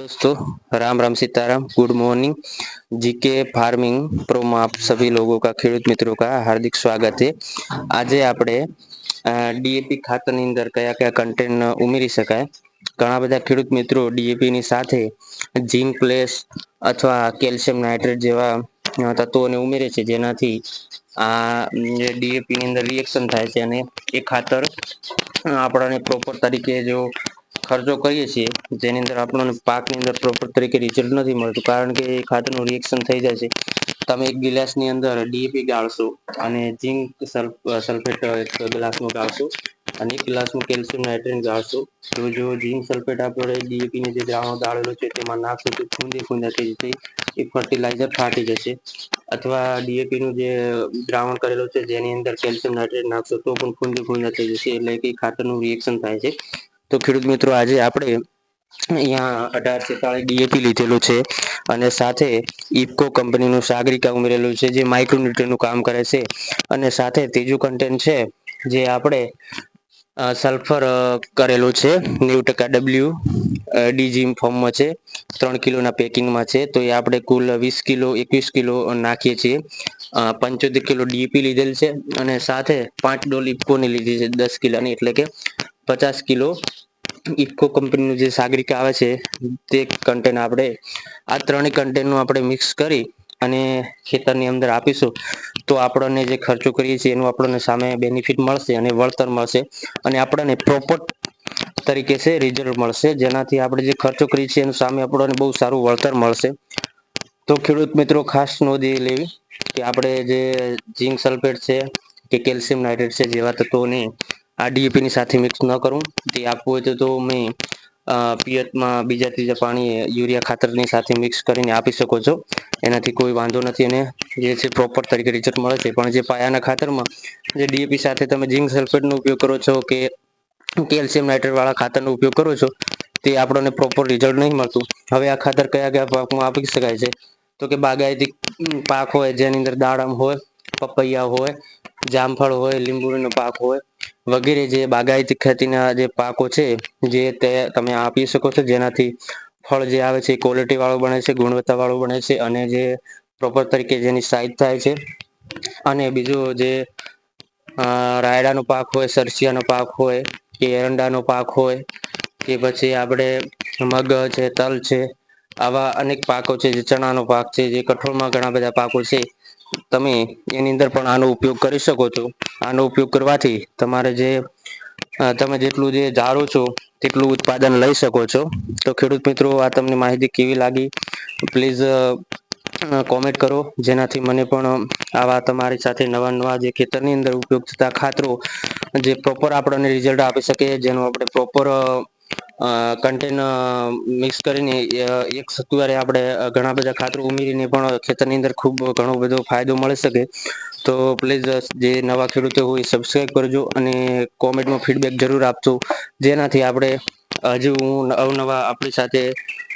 दोस्तों Ram Ram Sitaram good morning GK farming pro में आप सभी लोगों का ખેડૂત મિત્રો का हार्दिक स्वागत है આજે આપણે ડીએપી ખાતરની અંદર કયા કયા કન્ટેન્ટ ઉમેરી શકાય ઘણા બધા ખેડૂત મિત્રો ડીએપી ની સાથે ઝીંક પ્લેસ અથવા કેલ્શિયમ નાઇટ્રેટ જેવા તત્વોને ઉમેરે છે જેનાથી આ ડીએપી ની અંદર રિએક્શન થાય છે અને એ ખાતર આપણને પ્રોપર તરીકે જો ખર્ચો કરીએ છીએ જેની અંદર આપણને પાકની અંદર પ્રોપર તરીકે રિઝલ્ટ નથી મળતું. કારણ કે એ ખાતરનું રિએક્શન થઈ જાય છે. તમે એક ગિલાસની અંદર ડીએપી ગાળશો અને ઝીંક સલ્ફેટ એક ગ્લાસમાં ગાળશો અને એક ગ્લાસમાં કેલ્શિયમ નાઇટ્રેટ ગાળશો. તો જો ઝીંક સલ્ફેટ આપણે ડીએપીને જે દ્રાવણ ગાળેલો છે તેમાં નાખશો તો ખૂંદી ખૂંદા થઈ જશે એ ફર્ટિલાઇઝર ફાટી જશે. અથવા ડીએપીનું જે દ્રાવણ કરેલું છે જેની અંદર કેલ્શિયમ નાઇટ્રેટ નાખશો તો પણ ખૂંદી ખૂંદા થઈ જશે એટલે કે ખાતરનું રિએક્શન થાય છે. તો ખેડૂત મિત્રો, આજે આપણે અહીંયા અઢાર છેતાળીસ ડીએપી લીધેલું છે અને સાથે ઇફકો કંપનીનું સાગરિકા ઉમેરેલું છે, જે માઇક્રોન્યુટ્રીનું કામ કરે છે અને સાથે ત્રીજું કન્ટેન્ટ છે, જે આપણે સલ્ફર કરેલું છે, નેવું ટકા ડબલ્યુ ડીજીમ ફોર્મમાં છે, ત્રણ કિલોના પેકિંગમાં છે, તો એ આપણે કુલ વીસ કિલો, એકવીસ કિલો નાખીએ છીએ. પંચોતેર કિલો ડીપી લીધેલ છે અને સાથે પાંચ ડોલ ઇફકોની લીધી છે, દસ કિલોની, એટલે કે પચાસ કિલો ઇફકો કંપનીનું જે સાગરીકા આવે છે, તે કન્ટેન આપણે આ ત્રણેય કન્ટેનનું આપણે મિક્સ કરી અને ખેતરની અંદર આપીશું. તો આપણને જે ખર્ચો કરીએ છીએ, એનું આપણને સામે બેનિફિટ મળશે અને વળતર મળશે અને આપણને પ્રોપર તરીકે છે રિઝલ્ટ મળશે. જેનાથી આપણે જે ખર્ચો કરીએ છીએ, એનું સામે આપણને બહુ સારું વળતર મળશે. તો ખેડૂત મિત્રો, ખાસ નોંધી લેવી કે આપણે જે ઝીંક સલ્ફેટ છે કે કેલ્શિયમ નાઇટ્રેટ છે, જેવા તત્વોને આ ડીએપીની સાથે મિક્સ ન કરું. તે આપવું હોય તો મેં પિયતમાં બીજા ત્રીજા પાણી યુરિયા ખાતરની સાથે મિક્સ કરીને આપી શકો છો. એનાથી કોઈ વાંધો નથી અને જે છે પ્રોપર તરીકે રિઝલ્ટ મળે છે. પણ જે પાયાના ખાતરમાં જે ડીએપી સાથે તમે જિંક સલ્ફેટનો ઉપયોગ કરો છો કે કેલ્શિયમ નાઇટ્રેટવાળા ખાતરનો ઉપયોગ કરો છો, તે આપણને પ્રોપર રિઝલ્ટ નહીં મળતું. હવે આ ખાતર કયા કયા પાકમાં આપી શકાય છે? તો કે બાગાયતી પાક હોય જેની અંદર દાડમ હોય, પપૈયા હોય, જામફળ હોય, લીંબુનો પાક હોય વગેરે જે બાગાયતી ખેતીના જે પાકો છે, જે તે તમે આપી શકો છો. જેનાથી ફળ જે આવે છે ક્વોલિટી વાળું બને છે, ગુણવત્તા વાળું બને છે અને જે પ્રોપર તરીકે જેની સાઈઝ થાય છે. અને બીજું જે રાયડાનો પાક હોય, સરસિયાનો પાક હોય, કે એરંડાનો પાક હોય, કે પછી આપણે મગ છે, તલ છે, આવા અનેક પાકો છે, જે ચણાનો પાક છે, જે કઠોળમાં ઘણા બધા પાકો છે. તમે એની અંદર પણ આનો ઉપયોગ કરી શકો છો. આનો ઉપયોગ કરવાથી તમારે જે તમે જેટલું જે ધારો છો તેટલું ઉત્પાદન લઈ શકો છો. તો ખેડૂત મિત્રો, આ તમને માહિતી કેવી લાગી? પ્લીઝ કોમેન્ટ કરો. જેનાથી મને પણ આવા તમારી સાથે નવા નવા જે ખેતરની અંદર ઉપયોગ થતા ખાતરો જે પ્રોપર આપણને રિઝલ્ટ આપી શકે, જેનું આપણે પ્રોપર કન્ટેન મિક્સ કરીને એક સત્વારે આપણે ઘણા બધા ખાતરો ઉમેરીને પણ ખેતરની અંદર ખૂબ ઘણો બધો ફાયદો મળી શકે. તો પ્લીઝ જે નવા ખેડૂતો હોય સબસ્ક્રાઈબ કરજો અને કોમેન્ટમાં ફીડબેક જરૂર આપજો. જેનાથી આપણે હજુ હું અવનવા આપણી સાથે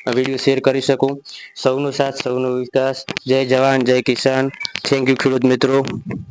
વીડિયો શેર કરી શકું. સૌનો સાથ, સૌનો વિકાસ. જય જવાન, જય કિસાન. થેન્ક યુ ખેડૂત મિત્રો.